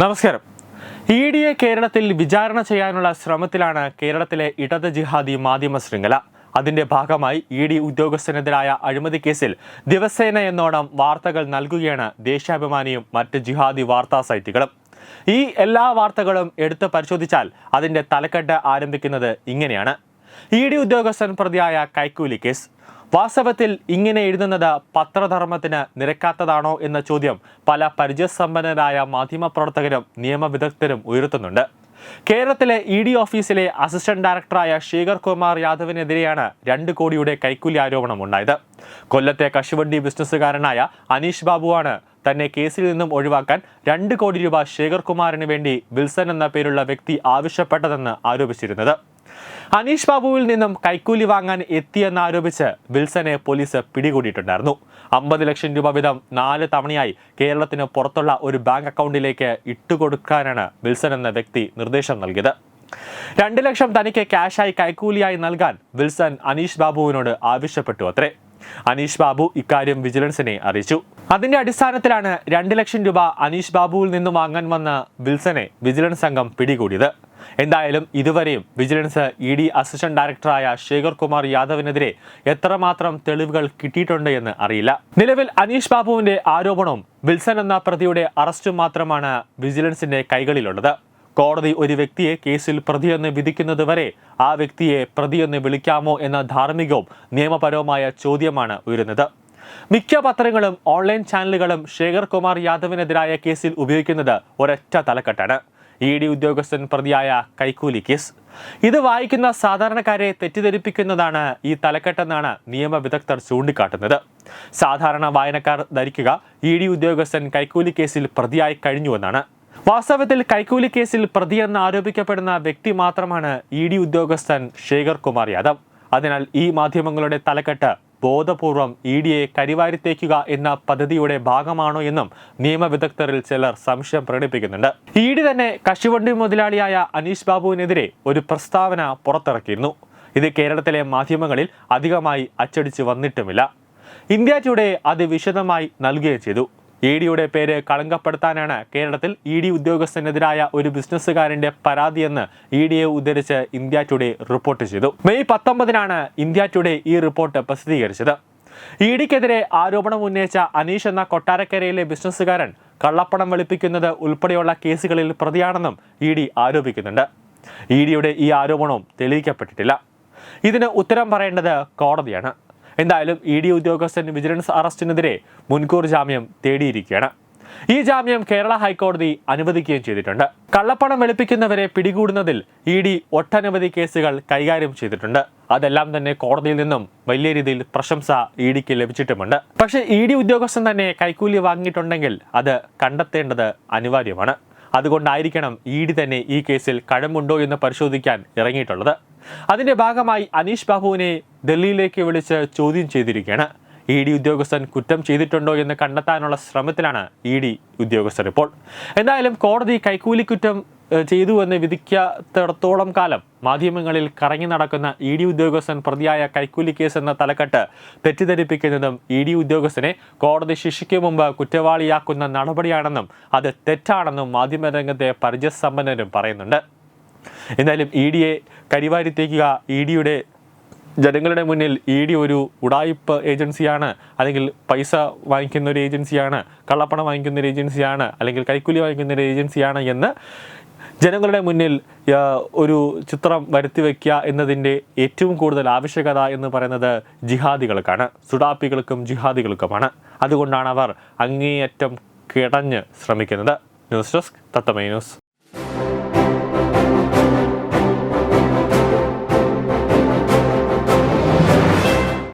നമസ്കാരം. E D A കേരളത്തിൽ വിചാരണ ചെയ്യാനുള്ള ശ്രമത്തിലാണ് കേരളത്തിലെ ഇടത് ജിഹാദി മാധ്യമ ശൃംഖല. അതിന്റെ ഭാഗമായി ഇ ഡി ഉദ്യോഗസ്ഥനെതിരായ അഴിമതി കേസിൽ ദിവസേന എന്നോണം വാർത്തകൾ നൽകുകയാണ് ദേശാഭിമാനിയും മറ്റ് ജിഹാദി വാർത്താ സൈറ്റുകളും. ഈ എല്ലാ വാർത്തകളും എടുത്ത് പരിശോധിച്ചാൽ അതിന്റെ തലക്കെട്ട് ആരംഭിക്കുന്നത് ഇങ്ങനെയാണ്. ഇ ഡി ഉദ്യോഗസ്ഥൻ പ്രതിയായ കൈക്കൂലി കേസ് വാസ്തവത്തിൽ ഇങ്ങനെ എഴുതുന്നത് പത്രധർമ്മത്തിന് നിരക്കാത്തതാണോ എന്ന ചോദ്യം പല പരിചയസമ്പന്നരായ മാധ്യമപ്രവർത്തകരും നിയമവിദഗ്ധരും ഉയർത്തുന്നുണ്ട്. കേരളത്തിലെ ഇ ഡി ഓഫീസിലെ അസിസ്റ്റന്റ് ഡയറക്ടറായ ശേഖർ കുമാർ യാദവിനെതിരെയാണ് രണ്ട് കോടിയുടെ കൈക്കൂലി ആരോപണം ഉണ്ടായത്. കൊല്ലത്തെ കശുവണ്ടി ബിസിനസ്സുകാരനായ അനീഷ് ബാബുവാണ് തന്നെ കേസിൽ നിന്നും ഒഴിവാക്കാൻ രണ്ട് കോടി രൂപ ശേഖർ കുമാറിന് വേണ്ടി വിൽസൺ എന്ന പേരുള്ള വ്യക്തി ആവശ്യപ്പെട്ടതെന്ന് ആരോപിച്ചിരുന്നത്. അനീഷ് ബാബുവിൽ നിന്നും കൈക്കൂലി വാങ്ങാൻ എത്തിയെന്നാരോപിച്ച് വിൽസനെ പോലീസ് പിടികൂടിയിട്ടുണ്ടായിരുന്നു. അമ്പത് ലക്ഷം രൂപ വീതം നാല് തവണയായി കേരളത്തിന് പുറത്തുള്ള ഒരു ബാങ്ക് അക്കൗണ്ടിലേക്ക് ഇട്ടുകൊടുക്കാനാണ് വിൽസൺ എന്ന വ്യക്തി നിർദ്ദേശം നൽകിയത്. രണ്ട് ലക്ഷം തനിക്ക് ക്യാഷായി കൈക്കൂലിയായി നൽകാൻ വിൽസൺ അനീഷ് ബാബുവിനോട് ആവശ്യപ്പെട്ടു അത്രേ. അനീഷ് ബാബു ഇക്കാര്യം വിജിലൻസിനെ അറിയിച്ചു. അതിന്റെ അടിസ്ഥാനത്തിലാണ് രണ്ട് ലക്ഷം രൂപ അനീഷ് ബാബുവിൽ നിന്നും വാങ്ങാൻ വന്ന വിൽസനെ വിജിലൻസ് സംഘം പിടികൂടിയത്. എന്തായാലും ഇതുവരെയും വിജിലൻസ് ഇ ഡി അസിസ്റ്റന്റ് ഡയറക്ടറായ ശേഖർ കുമാർ യാദവിനെതിരെ എത്രമാത്രം തെളിവുകൾ കിട്ടിയിട്ടുണ്ട് എന്ന് അറിയില്ല. നിലവിൽ അനീഷ് ബാബുവിന്റെ ആരോപണവും വിൽസൺ എന്ന പ്രതിയുടെ അറസ്റ്റും മാത്രമാണ് വിജിലൻസിന്റെ കൈകളിലുള്ളത്. കോടതി ഒരു വ്യക്തിയെ കേസിൽ പ്രതിയെന്ന് വിധിക്കുന്നതുവരെ ആ വ്യക്തിയെ പ്രതിയെന്ന് വിളിക്കാമോ എന്ന ധാർമ്മികവും നിയമപരവുമായ ചോദ്യമാണ് ഉയരുന്നത്. മിക്ക പത്രങ്ങളും ഓൺലൈൻ ചാനലുകളും ശേഖർ കുമാർ യാദവിനെതിരായ കേസിൽ ഉപയോഗിക്കുന്നത് ഒരൊറ്റ തലക്കെട്ടാണ്. ഇ ഡി ഉദ്യോഗസ്ഥൻ പ്രതിയായ കൈക്കൂലി കേസ്. ഇത് വായിക്കുന്ന സാധാരണക്കാരെ തെറ്റിദ്ധരിപ്പിക്കുന്നതാണ് ഈ തലക്കെട്ടെന്നാണ് നിയമവിദഗ്ധർ ചൂണ്ടിക്കാട്ടുന്നത്. സാധാരണ വായനക്കാർ ധരിക്കുക ഇ ഡി ഉദ്യോഗസ്ഥൻ കൈക്കൂലി കേസിൽ പ്രതിയായി കഴിഞ്ഞുവെന്നാണ് വാസ്തവത്തിൽ കൈക്കൂലി കേസിൽ പ്രതിയെന്ന് ആരോപിക്കപ്പെടുന്ന വ്യക്തി മാത്രമാണ് ഇ ഡി ഉദ്യോഗസ്ഥൻ ശേഖർ കുമാർ യാദവ്. അതിനാൽ ഈ മാധ്യമങ്ങളുടെ തലക്കെട്ട് ബോധപൂർവം ഇ ഡിയെ കരിവാരിത്തേക്കുക എന്ന പദ്ധതിയുടെ ഭാഗമാണോ എന്നും നിയമവിദഗ്ധരിൽ ചിലർ സംശയം പ്രകടിപ്പിക്കുന്നുണ്ട്. ഇ ഡി തന്നെ കശുവണ്ടി മുതലാളിയായ അനീഷ് ബാബുവിനെതിരെ ഒരു പ്രസ്താവന പുറത്തിറക്കിയിരുന്നു. ഇത് കേരളത്തിലെ മാധ്യമങ്ങളിൽ അധികമായി അച്ചടിച്ചു വന്നിട്ടുമില്ല. ഇന്ത്യ ടുഡേ അത് വിശദമായി നൽകുകയും ചെയ്തു. ഇ ഡിയുടെ പേര് കളങ്കപ്പെടുത്താനാണ് കേരളത്തിൽ ഇ ഡി ഉദ്യോഗസ്ഥനെതിരായ ഒരു ബിസിനസ്സുകാരന്റെ പരാതിയെന്ന് ഇ ഡിയെ ഉദ്ധരിച്ച് ഇന്ത്യ ടുഡേ റിപ്പോർട്ട് ചെയ്തു. മെയ് പത്തൊമ്പതിനാണ് ഇന്ത്യ ടുഡേ ഈ റിപ്പോർട്ട് പ്രസിദ്ധീകരിച്ചത്. ഇ ഡിക്കെതിരെ ആരോപണം ഉന്നയിച്ച അനീഷ് എന്ന കൊട്ടാരക്കരയിലെ ബിസിനസ്സുകാരൻ കള്ളപ്പണം വെളുപ്പിക്കുന്നത് ഉൾപ്പെടെയുള്ള കേസുകളിൽ പ്രതിയാണെന്നും ഇ ഡി ആരോപിക്കുന്നുണ്ട്. ഇ ഡിയുടെ ഈ ആരോപണവും തെളിയിക്കപ്പെട്ടിട്ടില്ല. ഇതിന് ഉത്തരം പറയേണ്ടത് കോടതിയാണ്. എന്തായാലും ഇ ഡി ഉദ്യോഗസ്ഥൻ വിജിലൻസ് അറസ്റ്റിനെതിരെ മുൻകൂർ ജാമ്യം തേടിയിരിക്കുകയാണ്. ഈ ജാമ്യം കേരള ഹൈക്കോടതി അനുവദിക്കുകയും ചെയ്തിട്ടുണ്ട്. കള്ളപ്പണം വെളുപ്പിക്കുന്നവരെ പിടികൂടുന്നതിൽ ഇ ഡി ഒട്ടനവധി കേസുകൾ കൈകാര്യം ചെയ്തിട്ടുണ്ട്. അതെല്ലാം തന്നെ കോടതിയിൽ നിന്നും വലിയ രീതിയിൽ പ്രശംസ ഇ ഡിക്ക് ലഭിച്ചിട്ടുമുണ്ട്. പക്ഷേ ഇ ഡി ഉദ്യോഗസ്ഥൻ തന്നെ കൈക്കൂലി വാങ്ങിയിട്ടുണ്ടെങ്കിൽ അത് കണ്ടെത്തേണ്ടത് അനിവാര്യമാണ്. അതുകൊണ്ടായിരിക്കണം ഇ ഡി തന്നെ ഈ കേസിൽ കഴമ്പുണ്ടോ എന്ന് പരിശോധിക്കാൻ ഇറങ്ങിയിട്ടുള്ളത്. അതിന്റെ ഭാഗമായി അനീഷ് ബാബുവിനെ ഡൽഹിയിലേക്ക് വിളിച്ച് ചോദ്യം ചെയ്തിരിക്കുകയാണ്. ഇ ഡി ഉദ്യോഗസ്ഥൻ കുറ്റം ചെയ്തിട്ടുണ്ടോ എന്ന് കണ്ടെത്താനുള്ള ശ്രമത്തിലാണ് ഇ ഡി ഉദ്യോഗസ്ഥർ ഇപ്പോൾ. എന്തായാലും കോടതി കൈക്കൂലി കുറ്റം ഏഹ്, ചെയ്തു എന്ന് വിധിക്കാത്തിടത്തോളം കാലം മാധ്യമങ്ങളിൽ കറങ്ങി നടക്കുന്ന ഇ ഡി ഉദ്യോഗസ്ഥൻ പ്രതിയായ കൈക്കൂലി കേസ് എന്ന തലക്കെട്ട് തെറ്റിദ്ധരിപ്പിക്കുന്നതും ഇ ഡി ഉദ്യോഗസ്ഥനെ കോടതി ശിക്ഷയ്ക്ക് മുമ്പ് കുറ്റവാളിയാക്കുന്ന നടപടിയാണെന്നും അത് തെറ്റാണെന്നും മാധ്യമരംഗത്തെ പരിചയസമ്പന്നരും പറയുന്നുണ്ട്. എന്തായാലും ഇ ഡിയെ കരിവാരിത്തേക്കുക ഇ ഡിയുടെ ജനങ്ങളുടെ മുന്നിൽ ഇ ഡി ഒരു ഉടായിപ്പ് ഏജൻസിയാണ് അല്ലെങ്കിൽ പൈസ വാങ്ങിക്കുന്ന ഒരു ഏജൻസിയാണ് കള്ളപ്പണം വാങ്ങിക്കുന്ന ഒരു ഏജൻസിയാണ് അല്ലെങ്കിൽ കൈക്കൂലി വാങ്ങിക്കുന്ന ഒരു ഏജൻസിയാണ് എന്ന് ജനങ്ങളുടെ മുന്നിൽ ഒരു ചിത്രം വരുത്തി വയ്ക്കുക എന്നതിന്റെ ഏറ്റവും കൂടുതൽ ആവശ്യകത എന്ന് പറയുന്നത് ജിഹാദികൾക്കാണ്. സുഡാപ്പികൾക്കും ജിഹാദികൾക്കുമാണ്. അതുകൊണ്ടാണ് അവർ അങ്ങേയറ്റം കിടഞ്ഞ് ശ്രമിക്കുന്നത്. News desk Tatwamayi news.